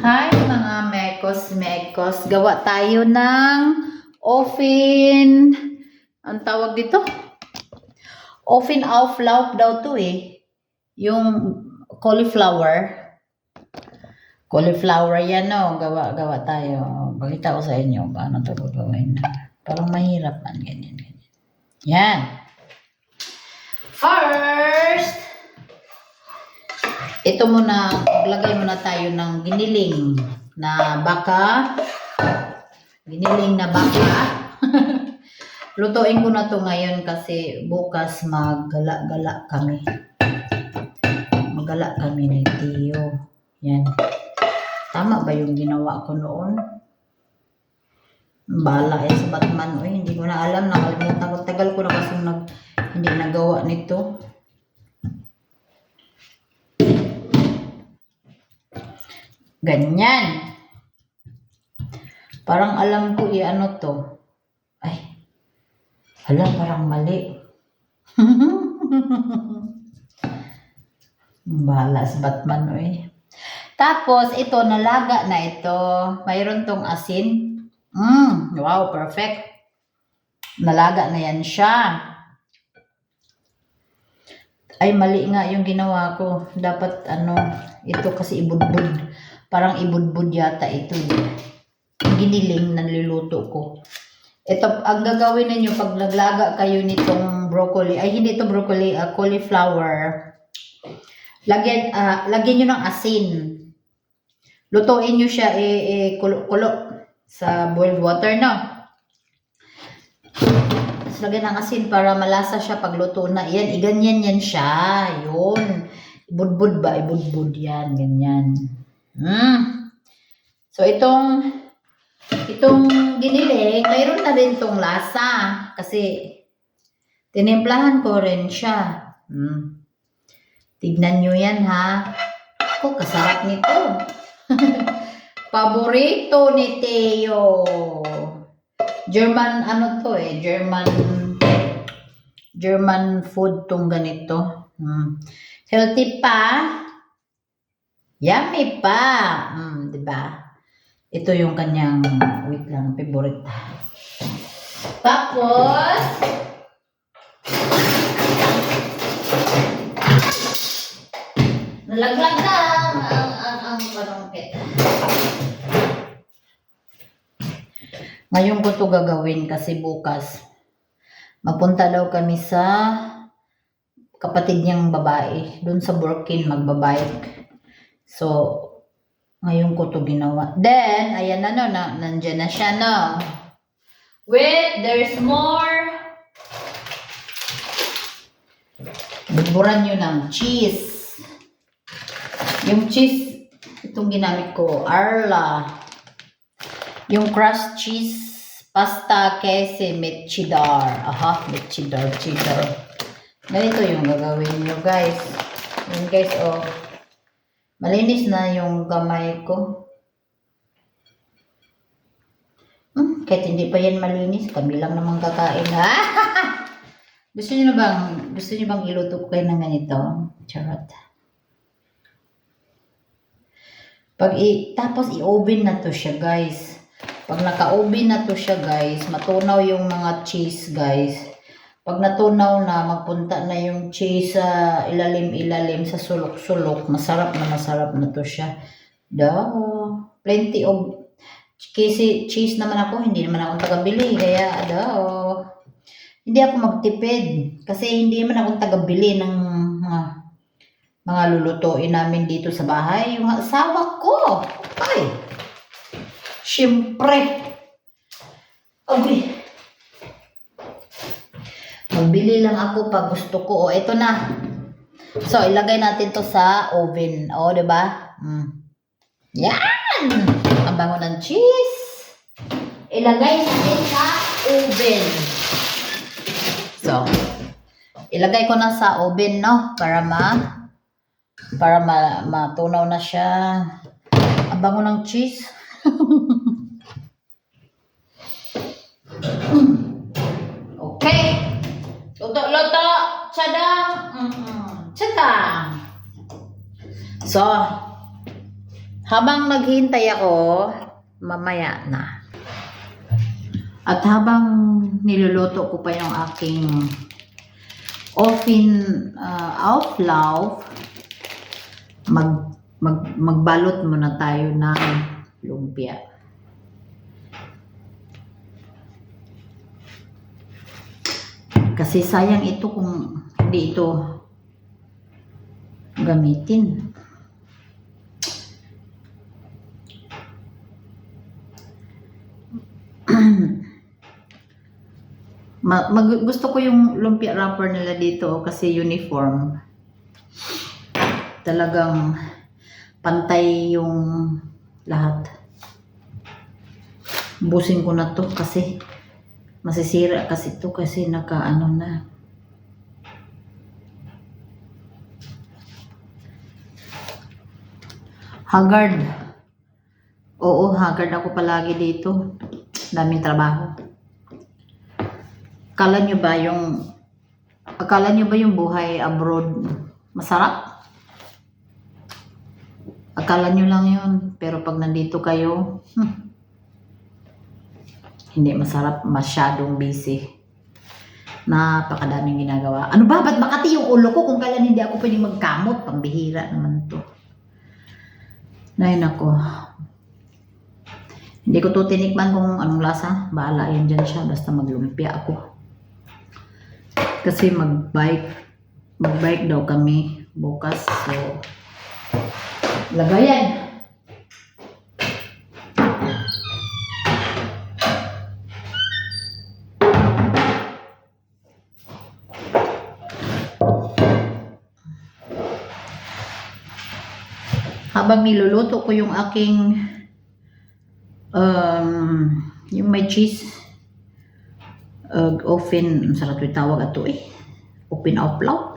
Hi mga mekos mekos. Gawa tayo ng oven. Ang tawag dito? Oven auflauf daw to eh. Yung cauliflower. Cauliflower yan no. Gawa, gawa tayo. Balita ko sa inyo. Paano ito gagawin? Parang mahirap man. Ganyan, ganyan. Yan. First, ito muna, maglagay muna tayo ng giniling na baka. Giniling na baka. Lutuin ko na to ngayon kasi bukas maggala-gala kami. Maggala kami ni Tio. Yan. Tama ba yung ginawa ko noon? Bala eh sa Batman. Uy, hindi ko na alam. Nakalimutan ko. Tagal ko na kasi nag, hindi nagawa nito. Ganyan. Parang alam ko i-ano to. Ay. Hala, parang mali. Bahala sa Batman, oy. Tapos, ito, nalaga na ito. Mayroon tong asin. Mm, wow, perfect. Nalaga na yan siya. Ay, mali nga yung ginawa ko. Dapat, ano, ito kasi ibudbud. Parang ibudbud yata ito. Giniling na niluluto ko. Ito, ang gagawin ninyo pag naglaga kayo nitong broccoli, ay hindi ito broccoli, ah, cauliflower. Lagyan, ah, lagyan nyo ng asin. Lutuin nyo siya, eh, eh, kulo-kulo sa boiled water? Tapos lagyan ng asin para malasa siya pag luto na. Yan, iganyan yan siya. Yun. Ibudbud ba? Ibudbud yan. Ganyan. Mm. So, itong itong giniling, mayroon na rin tong lasa. Kasi, tinimplahan ko rin siya. Mm. Tignan nyo yan, ha? Ako, kasarap nito. Paborito ni Teo. German, ano to eh, German, German food tong ganito. Mm. Healthy pa. Yummy pa. Mm, di ba? Ito yung kanyang, wait lang, favorite. Tapos, nalaglag na ang, ang, ang, ang panungkit. Ngayon ko to gagawin kasi bukas. Mapunta daw kami sa kapatid niyang babae. Doon sa Burkin magbabike. So, ngayon ko to ginawa. Then, ayan na no, na, nandyan na siya no. Wait, there's more. Buburan nyo ng cheese. Yung cheese, itong ginamit ko, Arla. Yung crushed cheese, pasta, kese, met cheddar. Aha, met cheddar, cheddar. Ganito yung gagawin nyo, guys. Yun, guys, oh. Malinis na yung gamay ko. Hmm, kahit hindi pa yan malinis, kami lang naman kakain, ha? gusto niyo bang, gusto niyo bang iluto ko kayo ng ganito? Charot. Pag i, tapos i-oven na to siya, guys. Pag naka-oven na to siya, guys, matunaw yung mga cheese, guys. Pag natunaw na, magpunta na yung cheese sa ilalim-ilalim, sa sulok-sulok, masarap na masarap na to siya. Daw. Plenty of kasi cheese naman ako, hindi naman ako taga-bili, kaya daw. Hindi ako magtipid kasi hindi naman ako taga-bili ng mga mga lulutuin namin dito sa bahay. Yung asawa ko. Ay. Siyempre. Okay. Magbili lang ako pag gusto ko. O, ito na. So, ilagay natin to sa oven. O, ba? Mm. Yan! Ang bango ng cheese. Ilagay natin sa oven. So, ilagay ko na sa oven, no? Para ma para ma matunaw na siya. Ang bango ng cheese. okay. Luto-luto. Tsadang. Mm-mm. Tsadang. So, Habang naghihintay ako, mamaya na. At habang niluluto ko pa yung aking offin uh, auflauf, mag, mag, magbalot muna tayo ng lumpia. Kasi sayang ito kung hindi ito gamitin. Ma- mag- gusto ko yung lumpia wrapper nila dito kasi uniform. Talagang pantay yung lahat. Busin ko na to kasi masisira kasi to kasi naka ano na. Haggard. Oo, haggard ako palagi dito. Daming trabaho. Akala nyo ba yung akala nyo ba yung buhay abroad masarap? Akala nyo lang yun. Pero pag nandito kayo, hmm, hindi masarap, masyadong busy. Napakadaming ginagawa. Ano ba? Ba't makati yung ulo ko kung kailan hindi ako pwedeng magkamot? Pambihira naman to. Nay nako. Hindi ko to tinikman kung anong lasa. Bahala yan dyan siya. Basta maglumpia ako. Kasi mag-bike. Mag-bike daw kami bukas. So, lagayan. Habang niluluto ko yung aking um, yung may cheese uh, oven, sarap yung tawag ato eh. Open outlaw.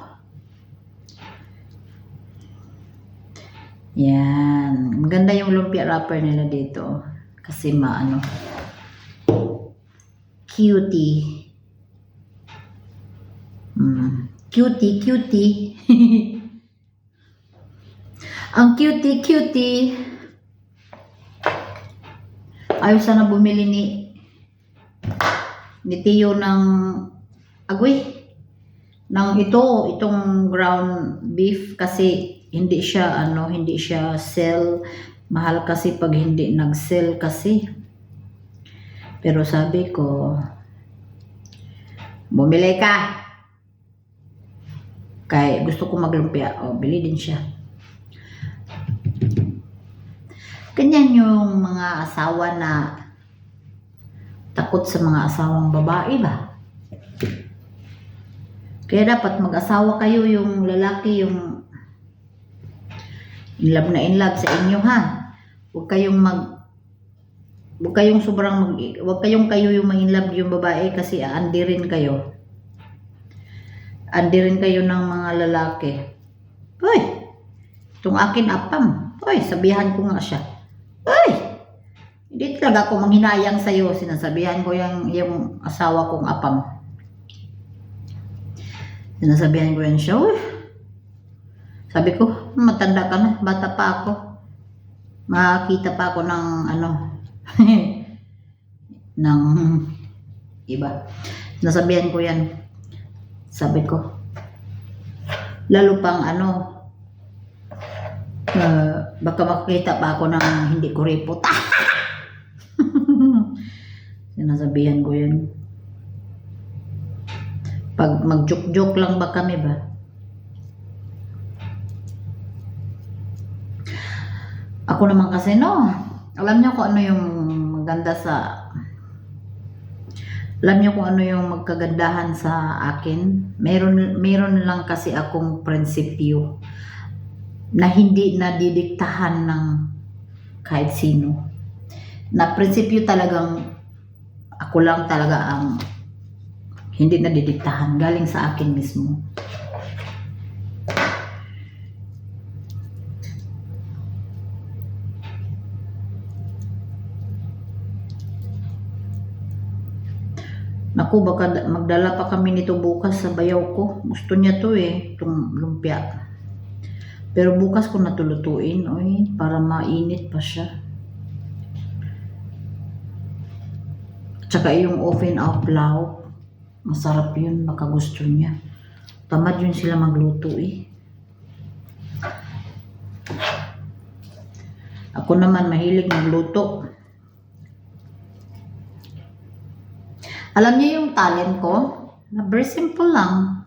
Yan. Maganda yung lumpia wrapper nila dito. Kasi maano. Cutie. Mm. Cutie, cutie. Ang cutie-cutie. Ayaw sana bumili ni ni Tio ng agoy. Ng ito, itong ground beef kasi hindi siya ano, hindi siya sell. Mahal kasi pag hindi nag-sell kasi. Pero sabi ko, bumili ka. Kaya gusto ko maglumpia. O, bili din siya. Ganyan yung mga asawa na takot sa mga asawang babae ba? Kaya dapat mag-asawa kayo yung lalaki yung in love na in love sa inyo ha. Huwag kayong mag Huwag kayong sobrang mag Huwag kayong kayo yung ma-in love yung babae kasi aandi rin kayo. Andi rin kayo ng mga lalaki. Hoy! Itong akin apam. Hoy, sabihan ko nga siya. Ay! Hindi talaga ako manghinayang sa'yo. Sinasabihan ko yung, yung asawa kong apam. Sinasabihan ko yan siya. Uy! Sabi ko, matanda ka na. Bata pa ako. Makakita pa ako ng ano. ng iba. Sinasabihan ko yan. Sabi ko. Lalo pang ano, uh, baka makakita pa ako ng hindi ko report. Sinasabihan ko yun. Pag mag-joke-joke lang ba kami ba? Ako naman kasi no, alam niyo kung ano yung maganda sa alam niyo kung ano yung magkagandahan sa akin? Meron, meron lang kasi akong prinsipyo na hindi nadidiktahan ng kahit sino. Na prinsipyo talagang ako lang talaga ang hindi nadidiktahan. Galing sa akin mismo. Naku, baka da- magdala pa kami nito bukas sa bayaw ko. Gusto niya to eh, itong lumpia. Pero bukas ko natulutuin, oy, para mainit pa siya. Tsaka yung oven out loud, masarap yun, baka gusto niya. Tamad yun sila magluto eh. Ako naman mahilig magluto. Alam niyo yung talent ko? Na very simple lang.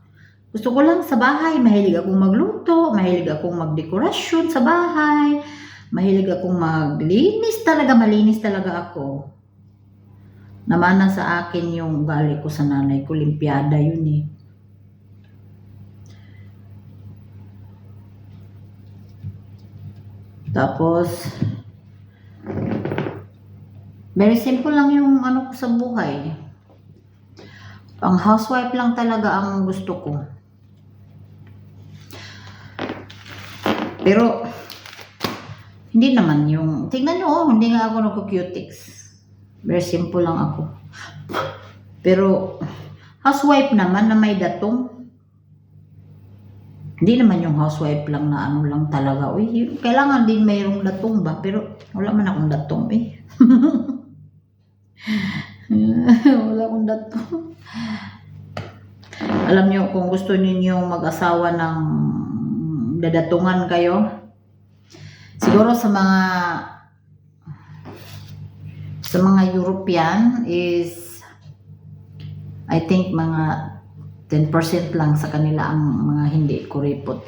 Gusto ko lang sa bahay, mahilig akong magluto, mahilig akong magdekorasyon sa bahay, mahilig akong maglinis talaga, malinis talaga ako. Namana sa akin yung ugali ko sa nanay ko, limpiada yun eh. Tapos, very simple lang yung ano ko sa buhay. Ang housewife lang talaga ang gusto ko. Pero, hindi naman yung, tingnan nyo, oh, hindi nga ako nagko-cutics. Very simple lang ako. Pero, housewife naman na may datong. Hindi naman yung housewife lang na ano lang talaga. Uy, kailangan din mayroong datong ba? Pero, wala man akong datong eh. wala akong datong. Alam nyo, kung gusto ninyo mag-asawa ng dadatungan kayo, siguro sa mga sa mga European is I think mga 10% lang sa kanila ang mga hindi kuripot.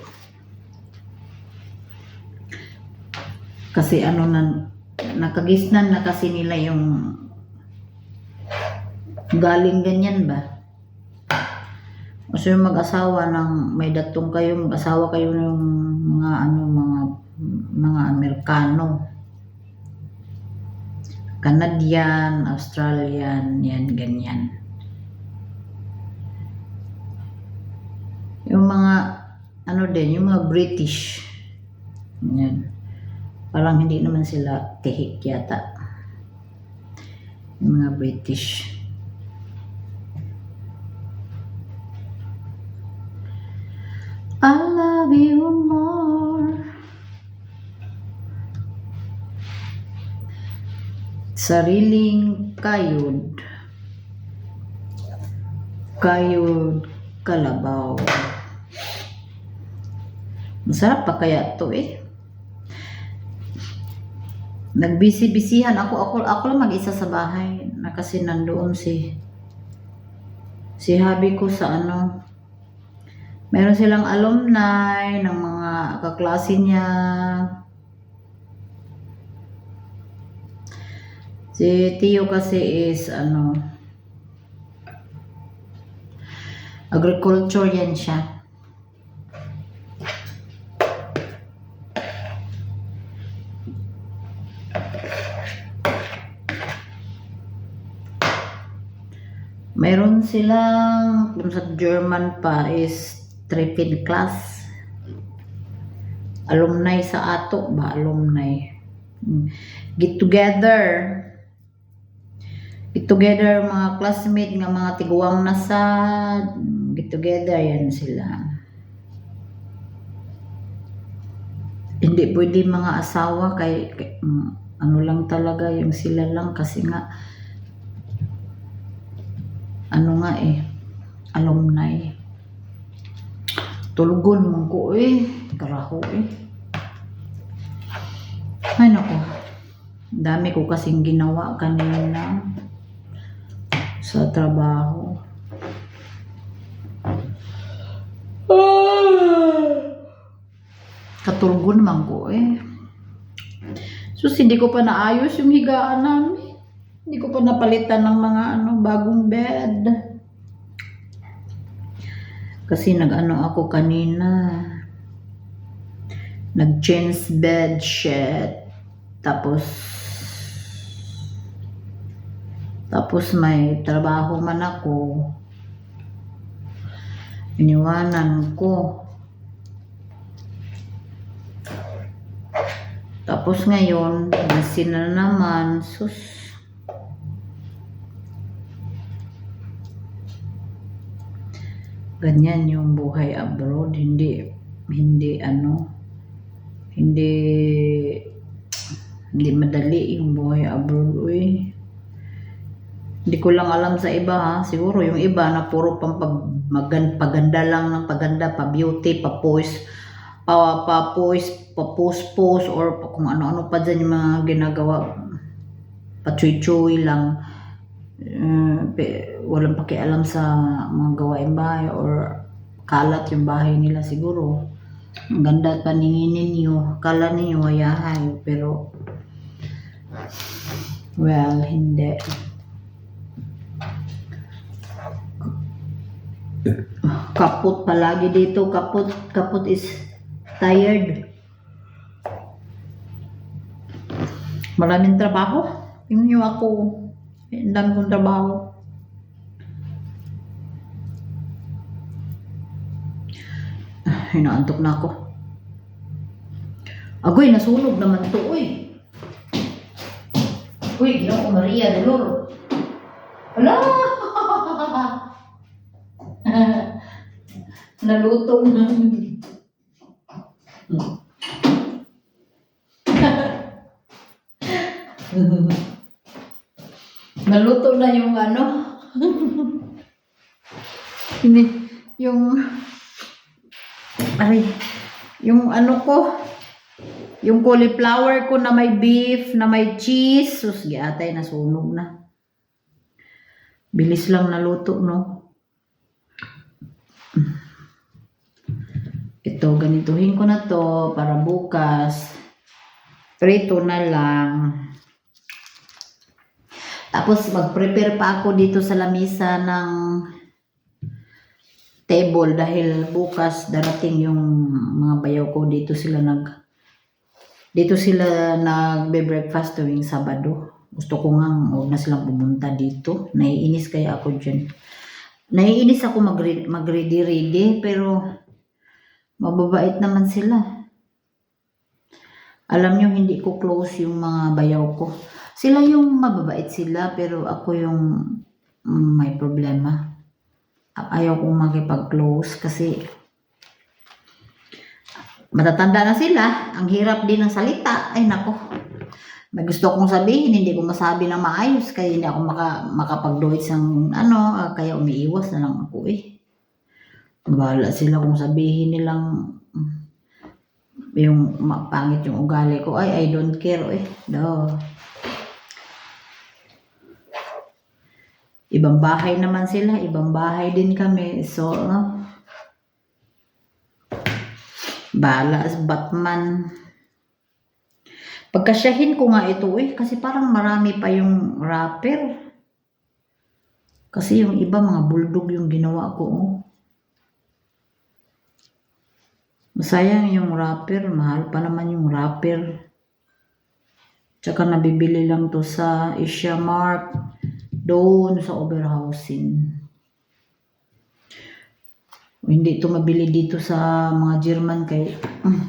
Kasi ano na nakagisnan na kasi nila yung galing ganyan ba? Gusto yung mag-asawa ng may datong kayo, mag-asawa kayo ng mga ano mga mga Amerikano. Canadian, Australian, yan ganyan. Yung mga ano din, yung mga British. Yan. Parang hindi naman sila tihik yata. Yung mga British. I love you more. Sariling kayod. Kayod kalabaw. Masarap pa kaya to eh. Nagbisi-bisihan ako, ako, ako lang mag-isa sa bahay na kasi nandoon si si habi ko sa ano meron silang alumni ng mga kaklase niya. Si Tio kasi is ano agriculture yan siya. Meron silang, kung sa German pa, is Trepid class. Alumni sa ato ba? Alumni. Mm. Get together. Get together mga classmate nga mga tiguang nasa get together yan sila. Hindi pwede mga asawa kay, kay mm, ano lang talaga yung sila lang kasi nga ano nga eh, alumni. Tulugon man ko eh, karaho eh. Ay nako, dami ko kasing ginawa kanina sa trabaho. Katulgon man ko eh. Sus, hindi ko pa naayos yung higaan namin. Hindi ko pa napalitan ng mga ano, bagong bed. Kasi nag-ano ako kanina. Nag-change bed sheet. Tapos tapos may trabaho man ako. Iniwanan ko. Tapos ngayon, nasin na naman. Sus. Ganyan yung buhay abroad. Hindi, hindi ano, Hindi hindi madali yung buhay abroad, uy. Hindi ko lang alam sa iba ha. Siguro yung iba na puro pang pag, magan, paganda lang ng paganda, pa beauty, pa poise, pa, pa poise, pa post post or kung ano-ano pa dyan yung mga ginagawa. Pa chuy lang. Pe- walang pakialam sa mga gawain bahay or kalat yung bahay nila siguro. Ang ganda at paningin ninyo. Kala ninyo mayahay. Pero, well, hindi. Kaput palagi dito. Kaput, kaput is tired. Maraming trabaho. Tingnan niyo ako. Ang dami kong trabaho. Ah, Hinaantok na ako. Agoy, nasunog naman to, uy. Uy, ginawa ko Maria, Dolor. Hala! Nalutong. Naluto na yung ano. Hindi, yung ay, yung ano ko, yung cauliflower ko na may beef, na may cheese, sus, giatay, nasunog na. Bilis lang naluto, no? Ito, ganituhin ko na to para bukas. Prito na lang. Tapos mag-prepare pa ako dito sa lamisa ng table dahil bukas darating yung mga bayaw ko dito sila nag dito sila nagbe-breakfast tuwing Sabado. Gusto ko nga huwag na silang pumunta dito. Naiinis kaya ako dyan. Naiinis ako mag- mag-ready-ready pero mababait naman sila. Alam nyo, hindi ko close yung mga bayaw ko. Sila yung mababait sila pero ako yung mm, may problema. Ayaw kong makipag-close kasi matatanda na sila. Ang hirap din ng salita. Ay nako. May gusto kong sabihin, hindi ko masabi na maayos kaya hindi ako maka, makapag-do-it ng ano, ah, kaya umiiwas na lang ako eh. Bahala sila kung sabihin nilang mm, yung pangit yung ugali ko. Ay, I don't care eh. Do. Ibang bahay naman sila, ibang bahay din kami. So, ano, Bala as Batman. Pagkasyahin ko nga ito eh, kasi parang marami pa yung rapper. Kasi yung iba mga bulldog yung ginawa ko. Oh. Masayang yung rapper, mahal pa naman yung rapper. Tsaka nabibili lang to sa Asia Mart, doon sa overhousing. Hindi to mabili dito sa mga German kay mm,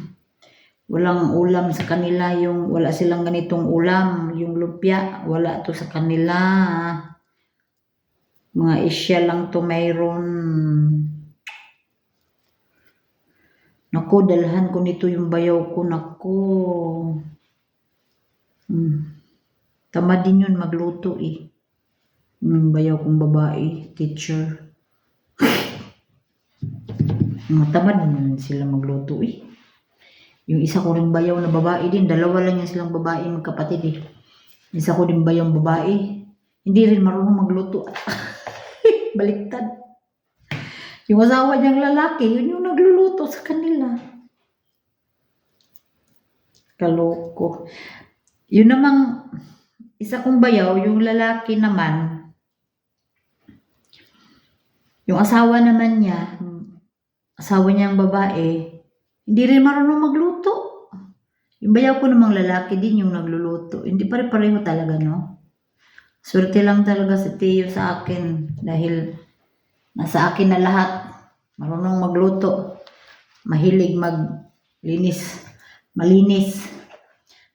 walang ulam sa kanila yung wala silang ganitong ulam yung lumpia wala to sa kanila mga Asia lang to mayroon Nako, dalhan ko nito yung bayaw ko. Nako. Hmm. Tamad din yun magluto eh. Yung bayaw kong babae, teacher. Mga tamad naman sila magluto eh. Yung isa ko ring bayaw na babae din, dalawa lang yan silang babae magkapatid eh. Isa ko din bayaw babae. Hindi rin marunong magluto. Baliktad. Yung asawa niyang lalaki, yun yung nagluluto sa kanila. Kaloko. Yun namang, isa kong bayaw, yung lalaki naman, yung asawa naman niya, asawa niyang babae, hindi rin marunong magluto. Yung bayaw ko namang lalaki din yung nagluluto. Hindi pare-pareho talaga, no? Swerte lang talaga si Teo sa akin dahil nasa akin na lahat. Marunong magluto. Mahilig maglinis. Malinis.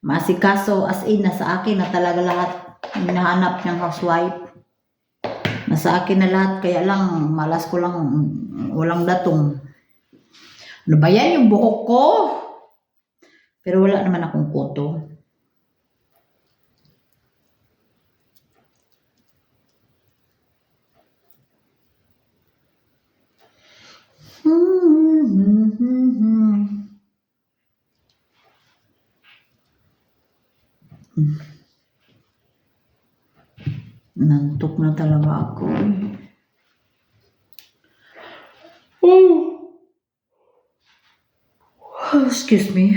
Masikaso as in nasa akin na talaga lahat. Hinahanap niyang housewife. Nasa akin na lahat kaya lang malas ko lang walang datong. Ano ba yan yung buhok ko? Pero wala naman akong koto. Nantok na talaga ako. eh. Oh. Excuse me.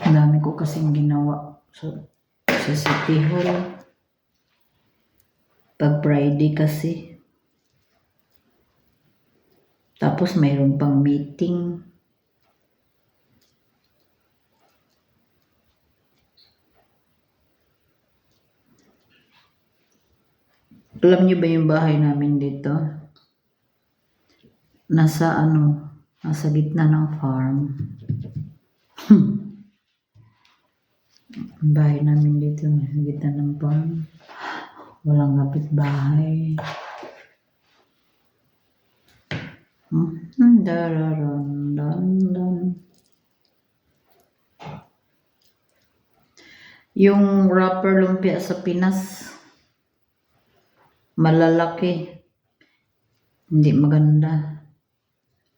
Ang dami ko kasing ginawa sa, sa City Hall. Pag Friday kasi. Tapos mayroon pang meeting. Alam niyo ba yung bahay namin dito? Nasa ano, nasa gitna ng farm. Ang bahay namin dito, nasa gitna ng farm. Walang kapit bahay. Hmm, dararan, dan, dan. Yung wrapper lumpia sa Pinas, malalaki. Hindi maganda.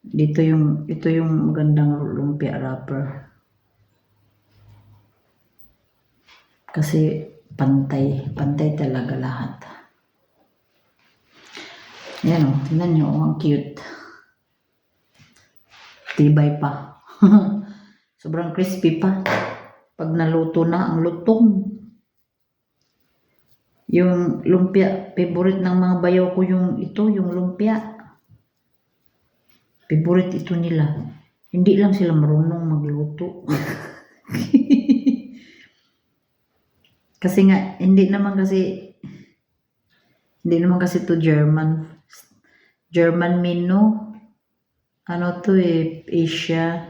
Dito yung, ito yung magandang lumpia wrapper. Kasi pantay, pantay talaga lahat. Yan o, tingnan nyo, oh, ang cute. Tibay pa. Sobrang crispy pa. Pag naluto na, ang lutong. Yung lumpia, favorite ng mga bayaw ko yung ito, yung lumpia. Favorite ito nila. Hindi lang sila marunong magluto. kasi nga, hindi naman kasi, hindi naman kasi to German. German menu. Ano to eh, Asia.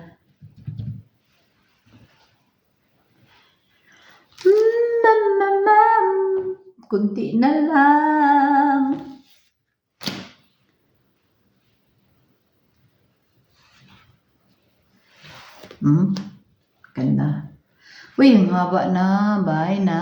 Mm, mamam, kunti na lang. Hmm? Ganda. Uy, ang haba na. Bye na.